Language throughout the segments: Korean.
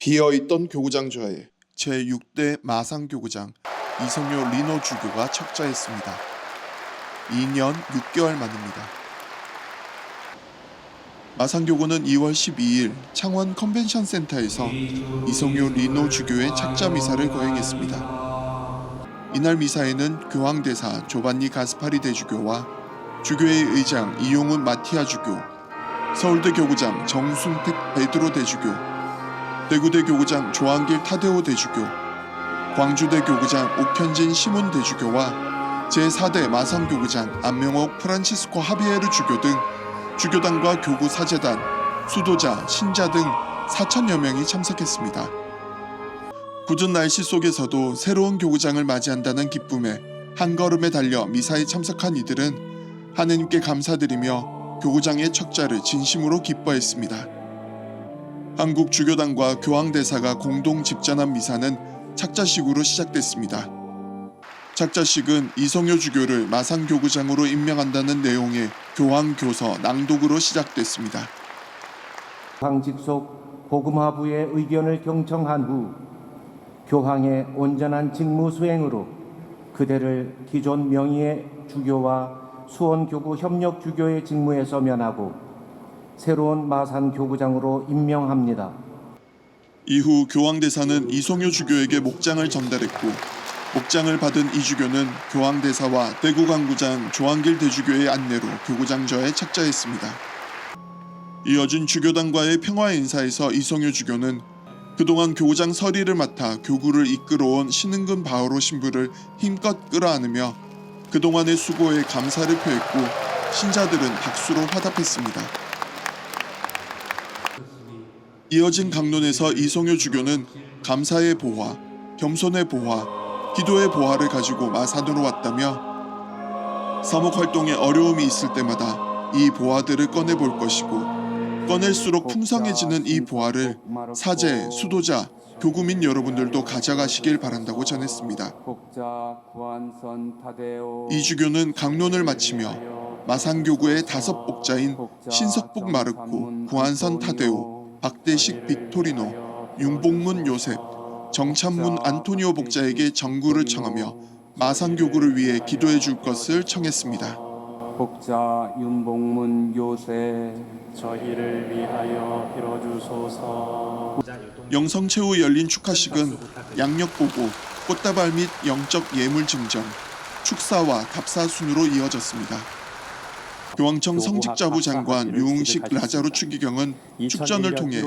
비어있던 교구장 좌에 제6대 마상교구장 이성효 리노 주교가 척자했습니다. 2년 6개월 만입니다. 마상교구는 2월 12일 창원 컨벤션 센터에서 이성효 리노 주교의 착자 미사를 거행했습니다. 이날 미사에는 교황대사 조반니 가스파리 대주교와 주교회 의장 이용훈 마티아 주교, 서울대 교구장 정순택 베드로 대주교, 대구대 교구장 조한길 타데오 대주교, 광주대 교구장 옥현진 시몬 대주교와 제4대 마상교구장 안명옥 프란치스코 하비에르 주교 등 주교단과 교구 사제단, 수도자, 신자 등 4천여 명이 참석했습니다. 굳은 날씨 속에서도 새로운 교구장을 맞이한다는 기쁨에 한 걸음에 달려 미사에 참석한 이들은 하느님께 감사드리며 교구장의 척자를 진심으로 기뻐했습니다. 한국 주교단과 교황대사가 공동 집전한 미사는 착자식으로 시작됐습니다. 착자식은 이성효 주교를 마상교구장으로 임명한다는 내용의 교황교서 낭독으로 시작됐습니다. 교황직속 복음화부의 의견을 경청한 후 교황의 온전한 직무 수행으로 그대를 기존 명의의 주교와 수원교구 협력 주교의 직무에서 면하고 새로운 마산 교구장으로 임명합니다. 이후 교황대사는 이성효 주교에게 목장을 전달했고 목장을 받은 이 주교는 교황대사와 대구광구장 조한길 대주교의 안내로 교구장저에 착자했습니다. 이어진 주교단과의 평화 인사에서 이성효 주교는 그동안 교구장 서리를 맡아 교구를 이끌어온 신흥근 바오로 신부를 힘껏 끌어안으며 그동안의 수고에 감사를 표했고 신자들은 박수로 화답했습니다. 이어진 강론에서 이성효 주교는 감사의 보화, 겸손의 보화, 기도의 보화를 가지고 마산으로 왔다며 사목 활동에 어려움이 있을 때마다 이 보화들을 꺼내 볼 것이고 꺼낼수록 풍성해지는 이 보화를 사제, 수도자, 교구민 여러분들도 가져가시길 바란다고 전했습니다. 이 주교는 강론을 마치며 마산교구의 다섯 복자인 신석복 마르코, 구한선 타데오, 박대식 빅토리노, 윤복문 요셉, 정찬문 안토니오 복자에게 정구를 청하며 마산교구를 위해 기도해 줄 것을 청했습니다. 복자 윤복문 요새 저희를 위하여 빌어주소서. 영성최 후 열린 축하식은 양력 보고 꽃다발 및 영적 예물 증정, 축사와 답사 순으로 이어졌습니다. 교황청 성직자부 장관 유흥식 라자루 추기경은 축전을 통해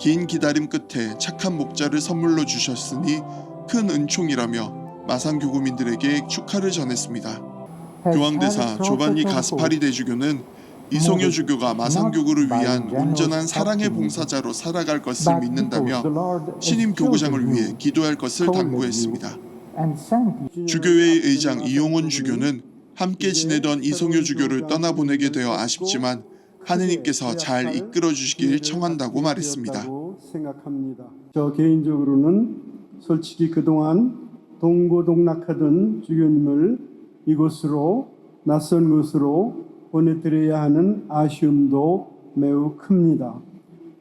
긴 기다림 끝에 착한 목자를 선물로 주셨으니 큰 은총이라며 마산교구민들에게 축하를 전했습니다. 교황대사 조반니 가스파리 대주교는 이성효 주교가 마산교구를 위한 온전한 사랑의 봉사자로 살아갈 것을 믿는다며 신임 교구장을 위해 기도할 것을 당부했습니다. 주교회의 의장 이용훈 주교는 함께 지내던 이성효 주교를 떠나보내게 되어 아쉽지만 하느님께서 잘 이끌어 주시길 청한다고 말했습니다. 생각합니다. 저 개인적으로는 솔직히 그동안 동고동락하던 주교님을 이곳으로 낯선 곳으로 보내드려야 하는 아쉬움도 매우 큽니다.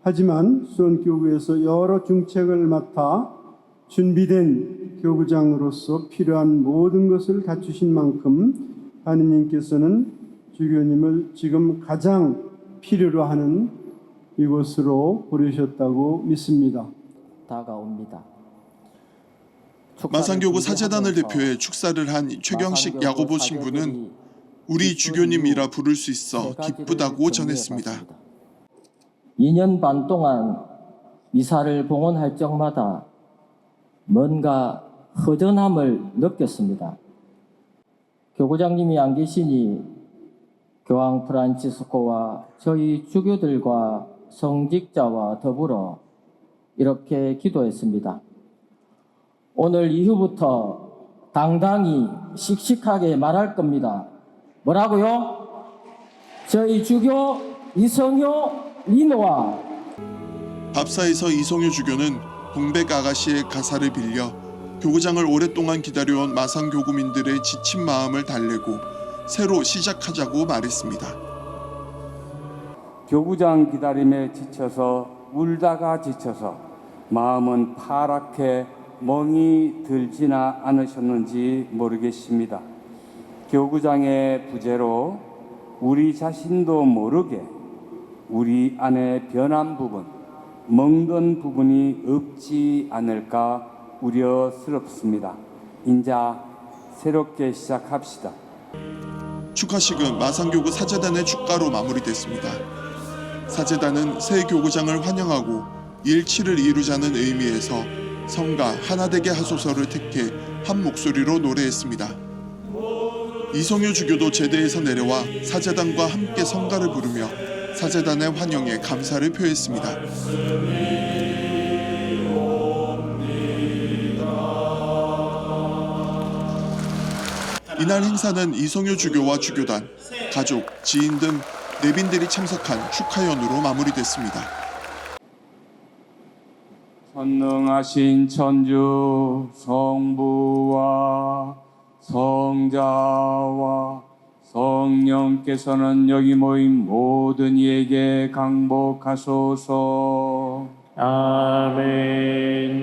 하지만 수원교구에서 여러 중책을 맡아 준비된 교구장으로서 필요한 모든 것을 갖추신 만큼 하느님께서는 주교님을 지금 가장 필요로 하는 이곳으로 부르셨다고 믿습니다. 다가옵니다. 마산교구 사제단을 대표해 축사를 한 최경식 야고보 신부는 우리 주교님이라 부를 수 있어 기쁘다고 전했습니다. 2년 반 동안 미사를 봉헌할 적마다 뭔가 허전함을 느꼈습니다. 교구장님이 안 계시니 교황 프란치스코와 저희 주교들과 성직자와 더불어 이렇게 기도했습니다. 오늘 이후부터 당당히 씩씩하게 말할 겁니다. 뭐라고요? 저희 주교 이성효 리노와 밥사에서 이성효 주교는 동백 아가씨의 가사를 빌려 교구장을 오랫동안 기다려온 마산 교구민들의 지친 마음을 달래고 새로 시작하자고 말했습니다. 교구장 기다림에 지쳐서 울다가 지쳐서 마음은 파랗게 멍이 들지나 않으셨는지 모르겠습니다. 교구장의 부재로 우리 자신도 모르게 우리 안에 변한 부분, 멍든 부분이 없지 않을까 우려스럽습니다. 인자 새롭게 시작합시다. 축하식은 마산교구 사제단의 축가로 마무리됐습니다. 사제단은 새 교구장을 환영하고 일치를 이루자는 의미에서 성가 하나되게 하소서를 택해 한 목소리로 노래했습니다. 이성효 주교도 제대에서 내려와 사제단과 함께 성가를 부르며 사제단의 환영에 감사를 표했습니다. 이날 행사는 이성효 주교와 주교단, 가족, 지인 등 내빈들이 참석한 축하연으로 마무리됐습니다. 전능하신 천주 성부와 성자와 성령께서는 여기 모인 모든 이에게 강복하소서. 아멘